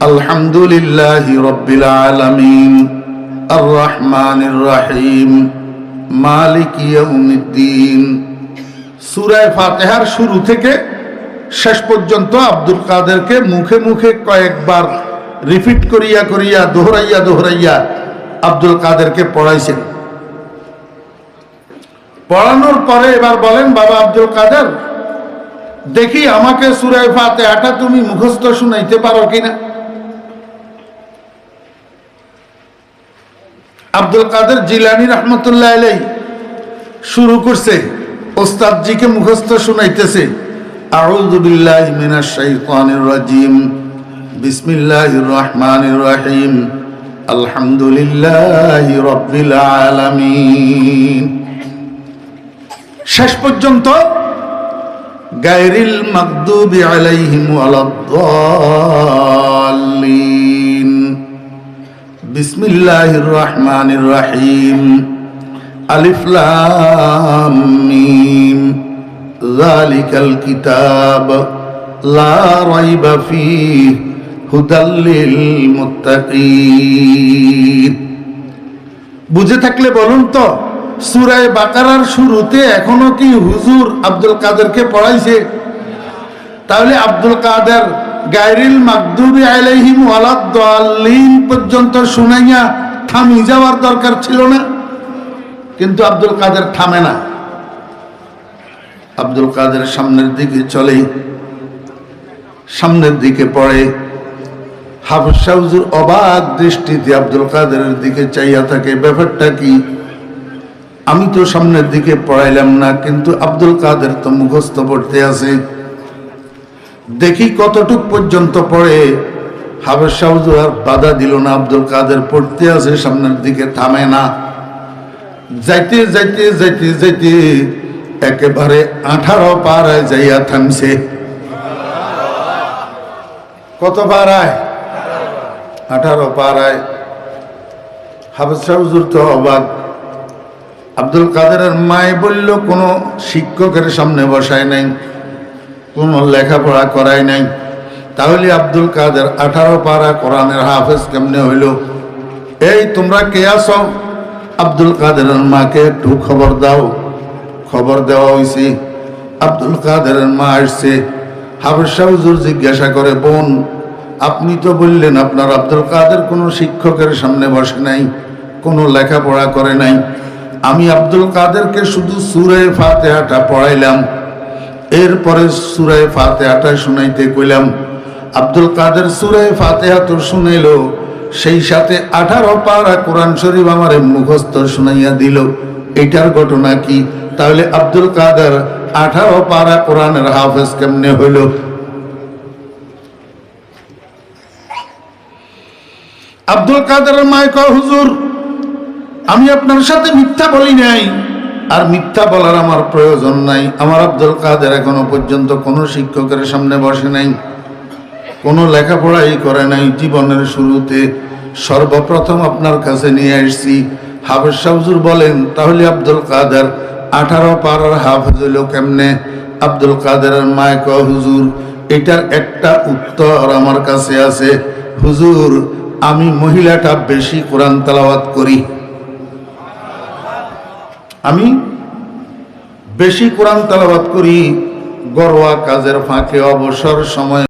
আলহামদুলিল্লাহ ফাতেহার শুরু থেকে শেষ পর্যন্ত আব্দুল কাদেরকে মুখে মুখে কয়েকবার রিপিট করিয়া করিয়া, দোহরাইয়া দোহরাইয়া আব্দুল কাদেরকে পড়াইছেন। পড়ানোর পরে এবার বলেন, বাবা আব্দুল কাদের দেখি আমাকে সুরায় ফাতেহাটা তুমি মুখস্থ শুনাইতে পারো কিনা? আব্দুল কাদের জিলানি রহমতুল্লাহ আলাই শুরু করছে, ওস্তাদজিকে মুখস্থ শুনাইতেছে। আউযু বিল্লাহি মিনাশ শাইতানির রাজিম। বিসমিল্লাহির রহমানির রহিম। আলহামদুলিল্লাহি রাব্বিল আলামিন। শেষ পর্যন্ত গায়রিল মাগদুবি আলাইহিম ওয়ালাদ-দাল্লিন। বিসমিল্লাহির রহমানির রহিম। আলিফ লাম মিম। যালিকাল কিতাব। লা রাইবা ফীহি। হুদাল লিল বুঝে থাকলে বলুন তো সুরায় বাকারার শুরুতে এখনও কি হুজুর আব্দুল কাদেরকে পড়াইছে? তাহলে আব্দুল কাদের গাইরিল মাকদুবি আলাইহিম ওয়ালাদ-দাল্লিন পর্যন্ত শুনাইয়া থামি যাওয়ার দরকার ছিল না? কিন্তু আব্দুল কাদের থামে না। আব্দুল কাদের সামনের দিকে চলে, সামনের দিকে পড়ে। হাফিজ শাহুজুর অবাক দৃষ্টিতে আব্দুল কাদের দিকে চাইয়া থাকে, ব্যাপারটা কি? আমি তো সামনের দিকে পড়াইলাম না, কিন্তু আব্দুল কাদের তো মুখস্থ পড়তে আছে। দেখি কতটুক পর্যন্ত পড়ে। হাবের শাহুজুর আর বাধা দিল না, আব্দুল কাদের পড়তে আছে, সামনের দিকে থামে না। যাইতে যাইতে যাইতে যাইতে একেবারে আঠারো পাড়ায় যাইয়া থামছে। কত পাড়ায়? আঠারো পাড়ায়। হাবের শাহুজুর তো অবাক। আব্দুল কাদেরের মায় বলল, কোনো শিক্ষকের সামনে বসায় নাই, কোনো লেখাপড়া করায় নাই। তাহলে আব্দুল কাদের আঠারো পাড়া কোরআনের হাফেজ কেমনে হইল? এই, তোমরা কে আসো আব্দুল কাদেরের মাকে একটু খবর দাও। খবর দেওয়া হয়েছে আব্দুল কাদেরের মা আসছে। হাফেজ শাহুজুর জিজ্ঞাসা করে, বোন, আপনি তো বললেন আপনার আব্দুল কাদের কোনো শিক্ষকের সামনে বসে নাই, কোনো লেখাপড়া করে নাই। আমি আব্দুল কাদেরকে শুধু সুরে ফাতেহাটা পড়াইলাম। এরপরে সুরে ফাতেহাটা শুনাইতে কইলাম, আব্দুল কাদের সুরে ফাতেহা তো শুনাইল, সেই সাথে আঠারো পারা কোরআন শরীফ আমার মুখস্থ শুনাইয়া দিল। এটার ঘটনা কি? তাহলে আব্দুল কাদের আঠারো পারা কোরআনের হাফেজ কেমনে হইল? আব্দুল কাদের মায় হুজুর। আমি আপনার সাথে মিথ্যা বলি নাই। আর মিথ্যা বলার আমার প্রয়োজন নাই। আমার আব্দুল কাদের এখনও পর্যন্ত কোনো শিক্ষকের সামনে বসে নাই। কোনো লেখাপড়াই করে নাই। জীবনের শুরুতে সর্বপ্রথম আপনার কাছে নিয়ে আসছি। হাফেজ শাহজুর বলেন, তাহলে আব্দুল কাদের আঠারো পাড়ার হাফেজ হইল কেমনে? আব্দুল কাদেরের মায় ক হুজুর, এটার একটা উত্তর আমার কাছে আছে। হুজুর, আমি মহিলাটা বেশি কোরআন তালাওয়াত করি। আমি বেশি কোরআন তালাবাদ করি গরোয়া কাজের ফাঁকে অবসর সময়